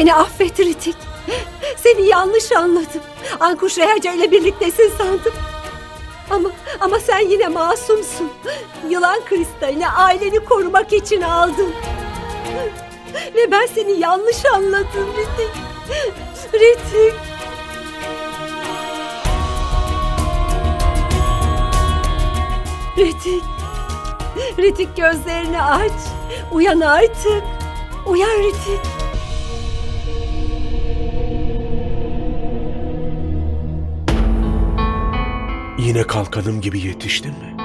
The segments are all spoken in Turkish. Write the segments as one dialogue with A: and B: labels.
A: Beni affet Ritik. Seni yanlış anladım. Ankuş Rehaca ile birliktesin sandım. Ama ama sen yine masumsun. Yılan kristalini aileni korumak için aldın. Ve ben seni yanlış anladım Ritik. Ritik. Ritik. Ritik gözlerini aç. Uyan artık. Uyan Ritik.
B: Yine kalkanım gibi yetiştin mi?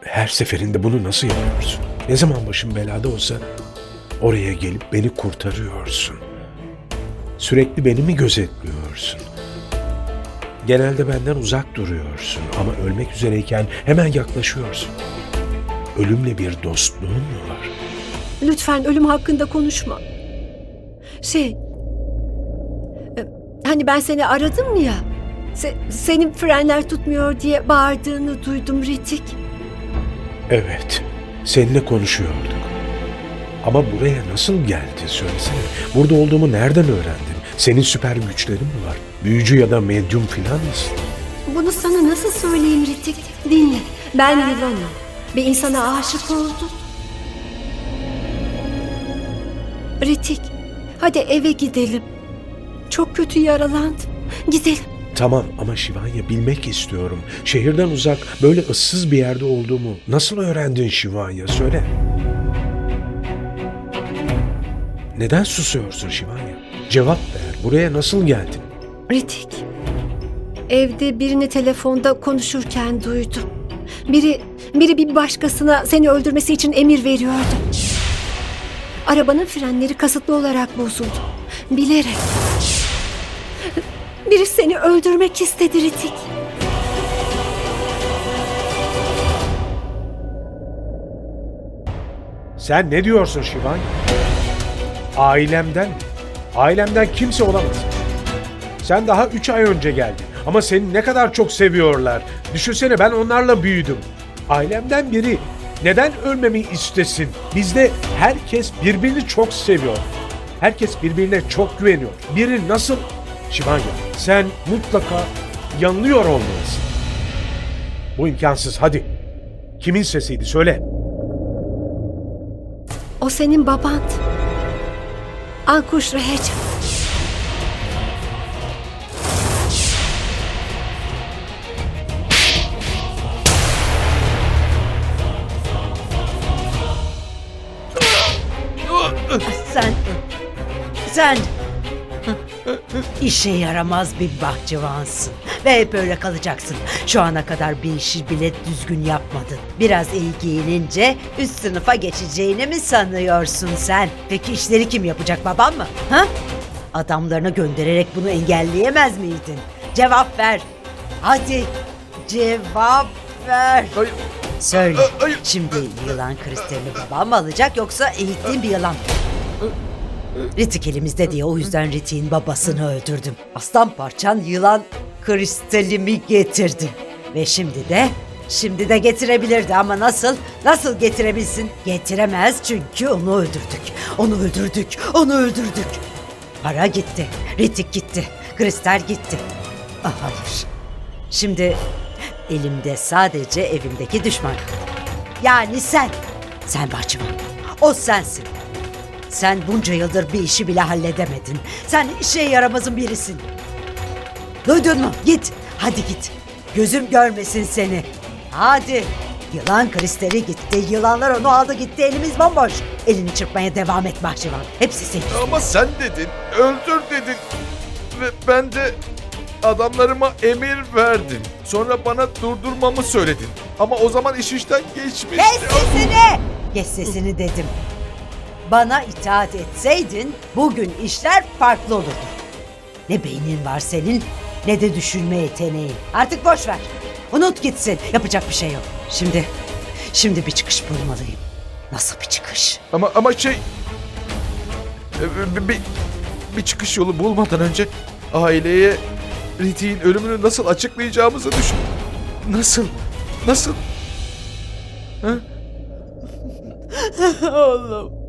B: Her seferinde bunu nasıl yapıyorsun? Ne zaman başım belada olsa oraya gelip beni kurtarıyorsun. Sürekli beni mi gözetliyorsun? Genelde benden uzak duruyorsun ama ölmek üzereyken hemen yaklaşıyorsun. Ölümle bir dostluğun mu var?
A: Lütfen ölüm hakkında konuşma. Şey... e, Hani ben seni aradım ya. Se- senin frenler tutmuyor diye bağırdığını duydum Ritik.
B: Evet, seninle konuşuyorduk. Ama buraya nasıl geldin söylesene. Burada olduğumu nereden öğrendin? Senin süper güçlerin mi var? Büyücü ya da medyum filan mısın?
A: Bunu sana nasıl söyleyeyim Ritik? Dinle. Ben Yılan'ım. Bir insana aşık oldum. Ritik, hadi eve gidelim. Çok kötü yaralandım. Gidelim.
B: Tamam ama Şivanya bilmek istiyorum. Şehirden uzak, böyle ıssız bir yerde olduğumu nasıl öğrendin Şivanya? Söyle. Neden susuyorsun Şivanya? Cevap ver. Buraya nasıl geldin?
A: Ritik, evde birini telefonda konuşurken duydum. Biri, biri bir başkasına seni öldürmesi için emir veriyordu. Arabanın frenleri kasıtlı olarak bozuldu. Bilerek. Biri seni öldürmek istedi Ritik.
B: Sen ne diyorsun Şivanya? Ailemden mi? Ailemden kimse olamaz. Sen daha üç ay önce geldin. Ama seni ne kadar çok seviyorlar. Düşünsene ben onlarla büyüdüm. Ailemden biri neden ölmemi istesin? Bizde herkes birbirini çok seviyor. Herkes birbirine çok güveniyor. Biri nasıl... Şivanya sen mutlaka yanılıyor olmalısın. Bu imkansız hadi. Kimin sesiydi söyle.
A: O senin babandı. Ankuş Reheca.
C: Sen... Sen... işe yaramaz bir bahçıvansın. Ve hep öyle kalacaksın. Şu ana kadar bir işi bile düzgün yapmadın. Biraz iyi giyinince üst sınıfa geçeceğini mi sanıyorsun sen? Peki işleri kim yapacak babam mı? Ha? Adamlarına göndererek bunu engelleyemez miydin? Cevap ver. Hadi cevap ver. Söyle. Şimdi yılan kristalini babam mı alacak yoksa eğittiğin bir yılan mı? Ritik elimizde diye o yüzden Ritik'in babasını öldürdüm. Aslan parçan yılan kristalimi getirdi. Ve şimdi de, şimdi de getirebilirdi ama nasıl? Nasıl getirebilsin? Getiremez çünkü onu öldürdük. Onu öldürdük, onu öldürdük. Para gitti, Ritik gitti, kristal gitti. Ah, hayır. Şimdi elimde sadece evimdeki düşman. Yani sen. Sen bahçıvan. O sensin. Sen bunca yıldır bir işi bile halledemedin. Sen işe yaramazın birisin. Duydun mu? Git. Hadi git. Gözüm görmesin seni. Hadi. Yılan kristali gitti. Yılanlar onu aldı gitti. Elimiz bomboş. Elini çırpmaya devam et bahçıvan. Hepsi senin.
D: Ama sen dedin, öldür dedin. Ve ben de adamlarıma emir verdim. Sonra bana durdurmamı söyledin. Ama o zaman iş işten geçmişti.
C: Kes sesini! Kes sesini dedim. Bana itaat etseydin bugün işler farklı olurdu. Ne beynin var senin ne de düşünme yeteneğin. Artık boş ver. Unut gitsin. Yapacak bir şey yok. Şimdi Şimdi bir çıkış bulmalıyım. Nasıl bir çıkış?
D: Ama ama şey... e, Bir, bir, bir çıkış yolu bulmadan önce aileye Riti'nin ölümünü nasıl açıklayacağımızı düşün. Nasıl? Nasıl? Ha?
C: Oğlum.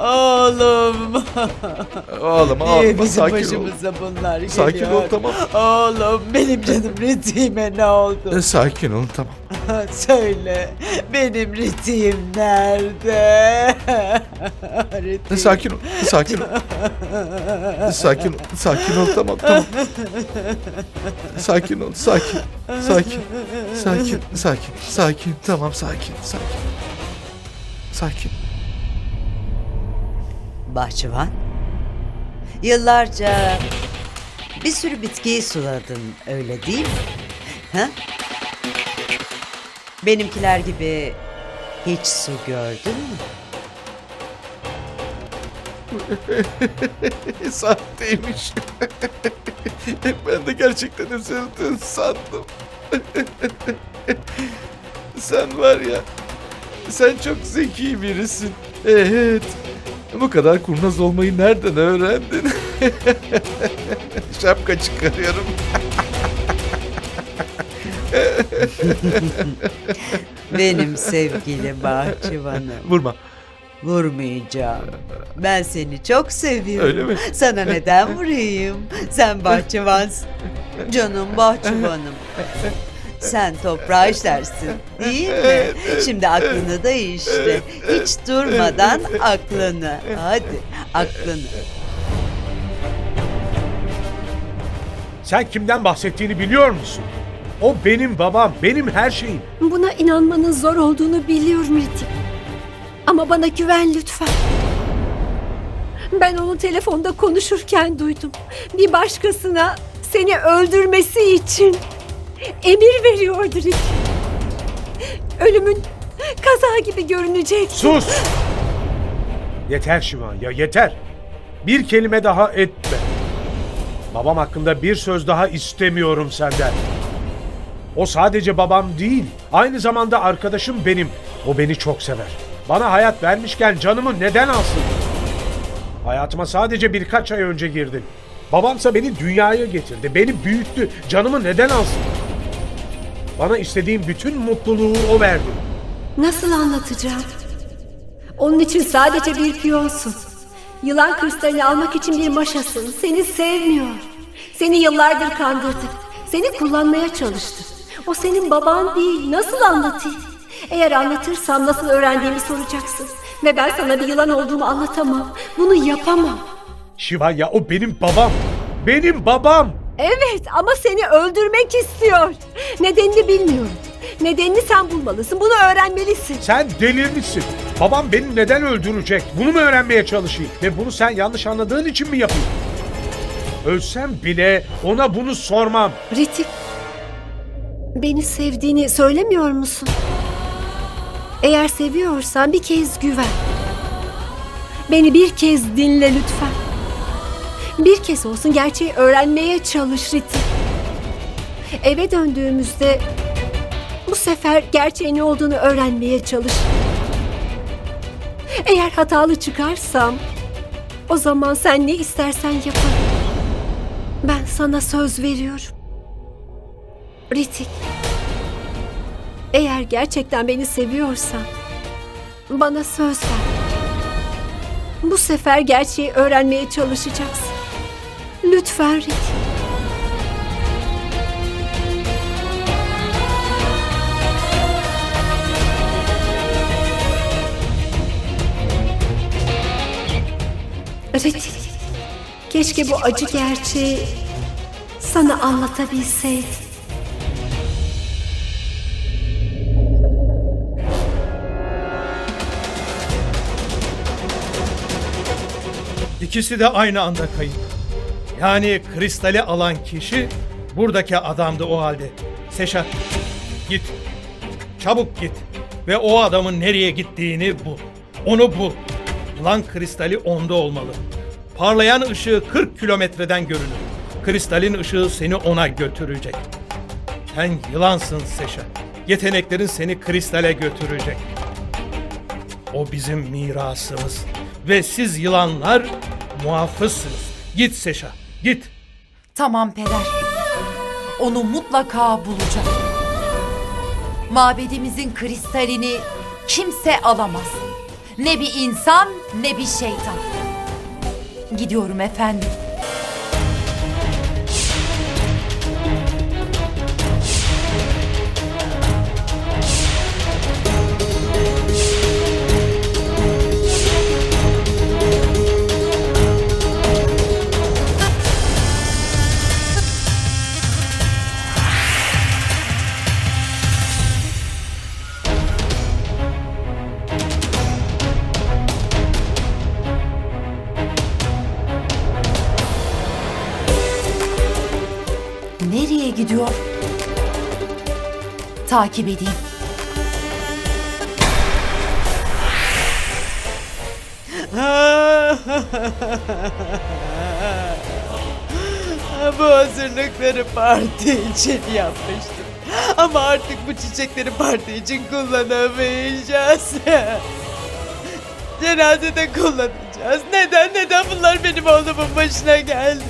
C: Oğlum.
D: Ağlama
C: Niye
D: ağlama
C: bizim
D: sakin ol.
C: başımıza bunlar geliyor?
D: Sakin ol tamam.
C: Oğlum benim canım Riti'me ne oldu?
D: E, Sakin ol tamam.
C: Söyle benim Riti'm nerede?
D: E, Sakin ol. Sakin ol. E, Sakin ol. Sakin ol tamam tamam. Sakin ol. Sakin. Sakin. Sakin. Sakin. Sakin. Tamam sakin. Sakin. Sakin.
C: Bahçıvan. Yıllarca bir sürü bitkiyi suladın öyle değil mi? Ha? Benimkiler gibi hiç su gördün mü?
D: Sahteymiş. ben de gerçekten üzüldüm sandım. sen var ya, sen çok zeki birisin. Evet. Bu kadar kurnaz olmayı nereden öğrendin? Şapka çıkarıyorum.
C: Benim sevgili bahçıvanım.
D: Vurma.
C: Vurmayacağım. Ben seni çok seviyorum.
D: Öyle mi?
C: Sana neden vurayım? Sen bahçıvansın. Canım bahçıvanım. Sen toprağı işlersin değil mi? Şimdi aklını da işte. Hiç durmadan aklını. Hadi aklını.
B: Sen kimden bahsettiğini biliyor musun? O benim babam, benim her şeyim.
A: Buna inanmanın zor olduğunu biliyorum Ritik. Ama bana güven lütfen. Ben onu telefonda konuşurken duydum. Bir başkasına seni öldürmesi için emir veriyordu Ritik. Ölümün kaza gibi görünecek.
B: Sus! Yeter Şivan ya yeter. Bir kelime daha etme. Babam hakkında bir söz daha istemiyorum senden. O sadece babam değil, aynı zamanda arkadaşım benim. O beni çok sever. Bana hayat vermişken canımı neden alsın? Hayatıma sadece birkaç ay önce girdin. Babamsa beni dünyaya getirdi, beni büyüttü. Canımı neden alsın? Bana istediğim bütün mutluluğu o verdi.
A: Nasıl anlatacağım? Onun için sadece bir piyonsun. Yılan kristalini almak için bir maşasın. Seni sevmiyor. Seni yıllardır kandırdı. Seni kullanmaya çalıştı. O senin baban değil. Nasıl anlatayım? Eğer anlatırsam nasıl öğrendiğimi soracaksın. Ve ben sana bir yılan olduğumu anlatamam. Bunu yapamam.
B: Şivanya o benim babam. Benim babam.
A: Evet ama seni öldürmek istiyor. Nedenini bilmiyorum. Nedenini sen bulmalısın. Bunu öğrenmelisin.
B: Sen delirmişsin. Babam beni neden öldürecek? Bunu mu öğrenmeye çalışayım? Ve bunu sen yanlış anladığın için mi yapayım? Ölsem bile ona bunu sormam.
A: Ritik, beni sevdiğini söylemiyor musun? Eğer seviyorsan bir kez güven. Beni bir kez dinle lütfen. Bir kez olsun gerçeği öğrenmeye çalış Ritik. Eve döndüğümüzde bu sefer gerçeğin ne olduğunu öğrenmeye çalış. Eğer hatalı çıkarsam o zaman sen ne istersen yaparım. Ben sana söz veriyorum. Ritik. Eğer gerçekten beni seviyorsan bana söz ver. Bu sefer gerçeği öğrenmeye çalışacaksın. Lütfen Ritik. Ritik. Keşke bu acı gerçeği sana anlatabilseydim.
E: İkisi de aynı anda kayıp. Yani kristali alan kişi buradaki adamdı o halde. Seşat git. Çabuk git. Ve o adamın nereye gittiğini bul. Onu bul. Lan kristali onda olmalı. Parlayan ışığı 40 kilometreden görünür. Kristalin ışığı seni ona götürecek. Sen yılansın Seşa. Yeteneklerin seni kristale götürecek. O bizim mirasımız. Ve siz yılanlar muhafızsınız. Git Seşa, git.
F: Tamam peder. Onu mutlaka bulacak. Mabedimizin kristalini kimse alamaz. Ne bir insan ne bir şeytan. Gidiyorum efendim. Nereye gidiyor? Takip edeyim.
C: Bu hazırlıkları parti için yapmıştım. Ama artık bu çiçekleri parti için kullanamayacağız. Cenazede kullanacağız. Neden neden bunlar benim oğlumun başına geldi?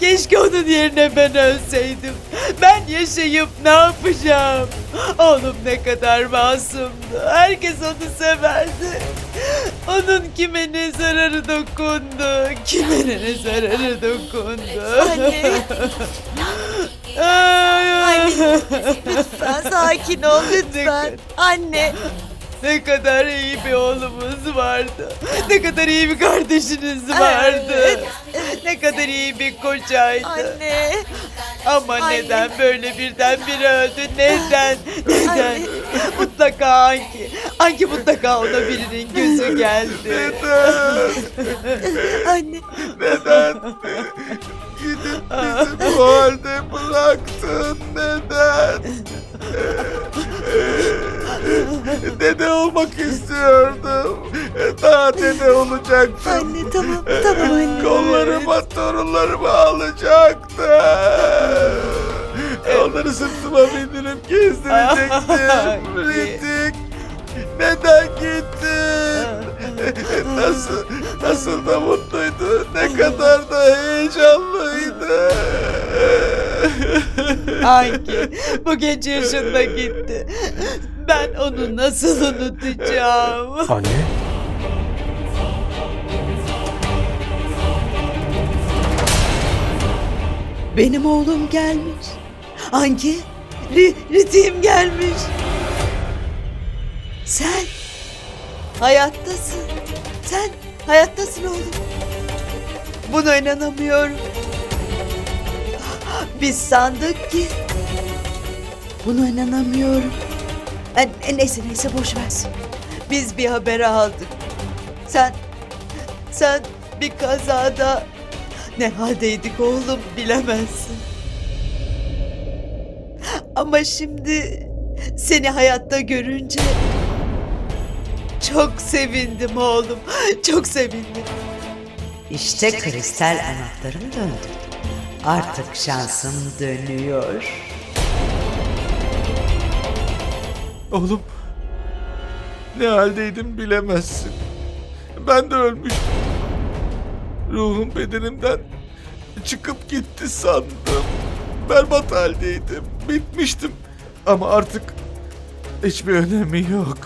C: Keşke onun yerine ben ölseydim. Ben yaşayıp ne yapacağım? Oğlum ne kadar masumdu. Herkes onu severdi. Onun kime ne zararı dokundu? Kime ne zararı dokundu?
G: Anne.
C: Anne.
G: Lütfen sakin ol lütfen. Anne.
C: Ne kadar iyi bir oğlumuz vardı. Ne kadar iyi bir kardeşiniz vardı. Ne kadar iyi bir kocaydı.
G: Anne.
C: Ama
G: Anne.
C: neden böyle birdenbire öldü? Neden? Neden?
G: Anne.
C: Mutlaka Anki. Anki mutlaka ona birinin gözü geldi.
G: Anne.
D: Neden? Gidip bizi bu halde bıraktın. Neden? Dede olmak istiyordum. Daha dede olacaktım.
G: Anne tamam tamam anne.
D: Kollarıma torunlarımı alacaktım. Onları sırtıma bindirip gezdirecektim. Ritik. Neden gittin? Nasıl, nasıl da mutluydu. Ne kadar da heyecanlıydı.
C: Anki bu genç yaşında gitti. Ben onu nasıl unutacağım?
B: Anne?
C: Benim oğlum gelmiş. Anki, Ri, Ritim gelmiş. Sen hayattasın. Sen hayattasın oğlum. Buna inanamıyorum. Biz sandık ki. Buna inanamıyorum. E, e, neyse neyse boş versin. Biz bir haber aldık. Sen, sen bir kazada ne haldeydik oğlum bilemezsin. Ama şimdi seni hayatta görünce çok sevindim oğlum. Çok sevindim.
H: İşte kristal anahtarını döndürdüm. Artık şansım dönüyor.
D: Oğlum ne haldeydim bilemezsin. Ben de ölmüştüm. Ruhum bedenimden çıkıp gitti sandım. Berbat haldeydim. Bitmiştim. Ama artık hiçbir önemi yok.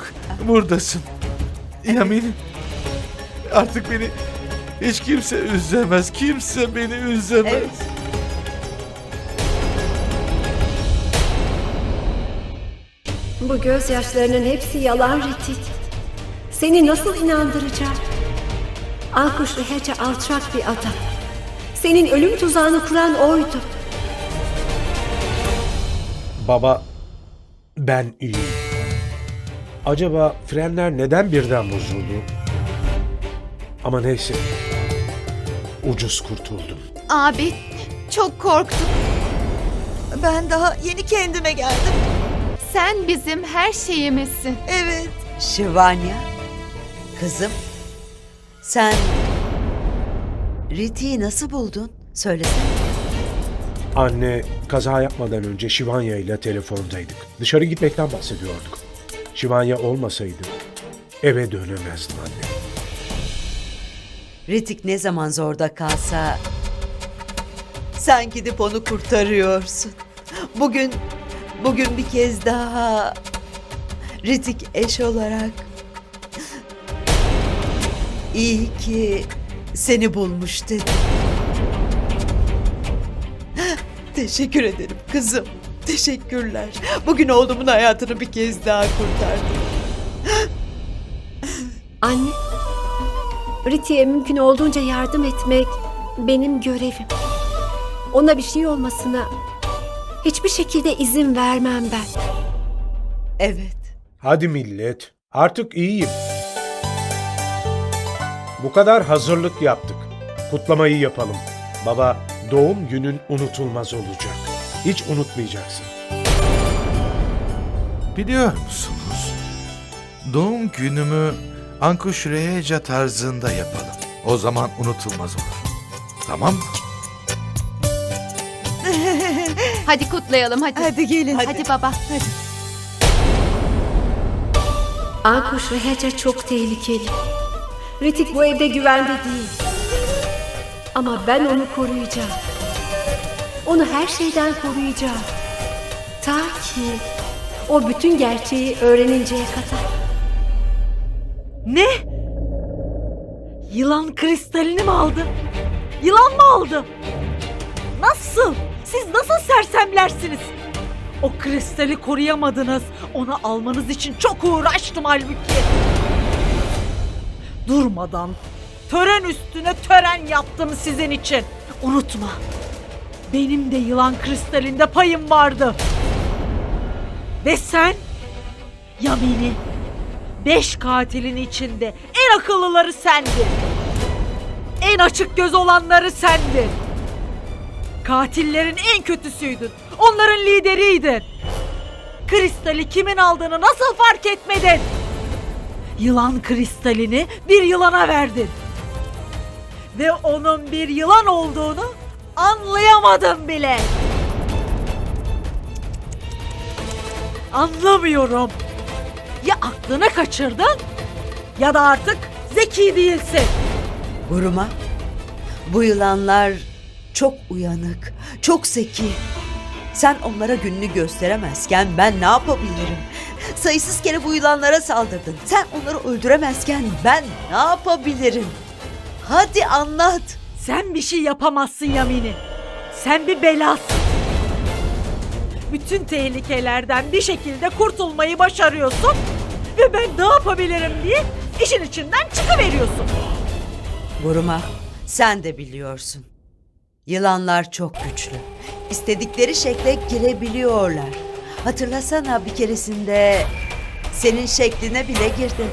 D: Buradasın. Yamin. Artık beni hiç kimse üzemez. Kimse beni üzemez.
C: Evet.
A: Bu gözyaşlarının hepsi yalan Ritik. Seni nasıl inandıracağım? Ankuş Rehaca alçak bir adam. Senin ölüm tuzağını kuran oydu.
B: Baba, ben iyiyim. Acaba frenler neden birden bozuldu? Ama neyse. Ucuz kurtuldum.
G: Abi çok korktum. Ben daha yeni kendime geldim.
I: Sen bizim her şeyimizsin.
G: Evet.
H: Şivanya, kızım, sen Riti'yi nasıl buldun? Söylesene.
B: Anne, kaza yapmadan önce Şivanya ile telefondaydık. Dışarı gitmekten bahsediyorduk. Şivanya olmasaydı eve dönemezdim anne.
C: Ritik ne zaman zorda kalsa sen gidip onu kurtarıyorsun. Bugün bugün bir kez daha Ritik eş olarak iyi ki seni bulmuş. Teşekkür ederim kızım. Teşekkürler. Bugün oğlumun hayatını bir kez daha kurtardın.
A: Anne, Riti'ye mümkün olduğunca yardım etmek benim görevim. Ona bir şey olmasına hiçbir şekilde izin vermem ben.
C: Evet.
B: Hadi millet, artık iyiyim. Bu kadar hazırlık yaptık. Kutlamayı yapalım. Baba, doğum günün unutulmaz olacak. Hiç unutmayacaksın.
D: Biliyor musunuz? Doğum günümü Ankuş Reheja tarzında yapalım. O zaman unutulmaz olur. Tamam mı?
I: Hadi kutlayalım hadi.
G: Hadi gelin.
I: Hadi, baba.
A: Ankuş ve Heca çok tehlikeli. Ritik bu evde güvende değil. Ama ben onu koruyacağım. Onu her şeyden koruyacağım. Ta ki o bütün gerçeği öğreninceye kadar.
J: Ne? Yılan kristalini mi aldı? Yılan mı aldı? Nasıl? Sersemlersiniz? O kristali koruyamadınız. Onu almanız için çok uğraştım halbuki. Durmadan tören üstüne tören yaptım sizin için. Unutma. Benim de yılan kristalinde payım vardı. Ve sen Yamini Beş katilin içinde en akıllıları sendin. En açık göz olanları sendin. Katillerin en kötüsüydün. Onların lideriydin. Kristali kimin aldığını nasıl fark etmedin? Yılan kristalini bir yılana verdin. Ve onun bir yılan olduğunu anlayamadın bile. Anlamıyorum. Ya aklını kaçırdın ya da artık zeki değilsin.
C: Guruma, bu yılanlar çok uyanık, çok zeki. Sen onlara gününü gösteremezken ben ne yapabilirim? Sayısız kere bu yılanlara saldırdın. Sen onları öldüremezken ben ne yapabilirim? Hadi anlat.
J: Sen bir şey yapamazsın Yamini. Sen bir belasın. Bütün tehlikelerden bir şekilde kurtulmayı başarıyorsun. Ve ben ne yapabilirim diye işin içinden çıkıveriyorsun.
C: Guruma, sen de biliyorsun. Yılanlar çok güçlü. İstedikleri şekle girebiliyorlar. Hatırlasana bir keresinde senin şekline bile girdi.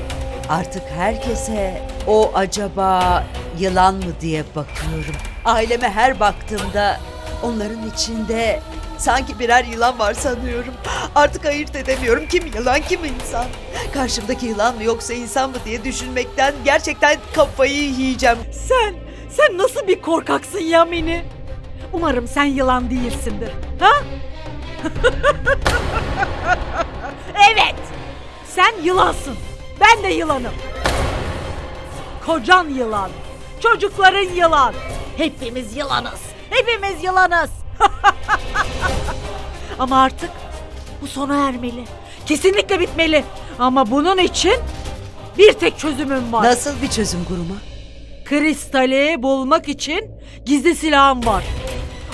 C: Artık herkese o acaba yılan mı diye bakıyorum. Aileme her baktığımda onların içinde sanki birer yılan var sanıyorum. Artık ayırt edemiyorum kim yılan kim insan. Karşımdaki yılan mı yoksa insan mı diye düşünmekten gerçekten kafayı yiyeceğim.
J: Sen, bir korkaksın Yamini? Umarım sen yılan değilsindir. Ha? evet. Sen yılansın. Ben de yılanım. Kocan yılan. Çocukların yılan. Hepimiz yılanız. Hepimiz yılanız. Ama artık bu sona ermeli. Kesinlikle bitmeli. Ama bunun için bir tek çözümüm var.
C: Nasıl bir çözüm Guruma?
J: Kristali bulmak için gizli silahım var.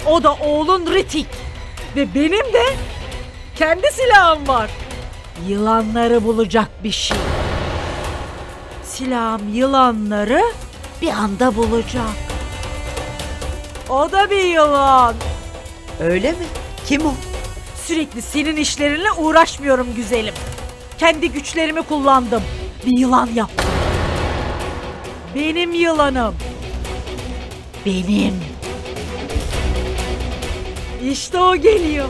J: O da oğlun Ritik. Ve benim de kendi silahım var. Yılanları bulacak bir şey. Silahım yılanları bir anda bulacak. O da bir yılan.
C: Öyle mi? Kim o?
J: Sürekli senin işlerinle uğraşmıyorum güzelim. Kendi güçlerimi kullandım. Bir yılan yaptım. Benim yılanım. Benim. İşte o geliyor.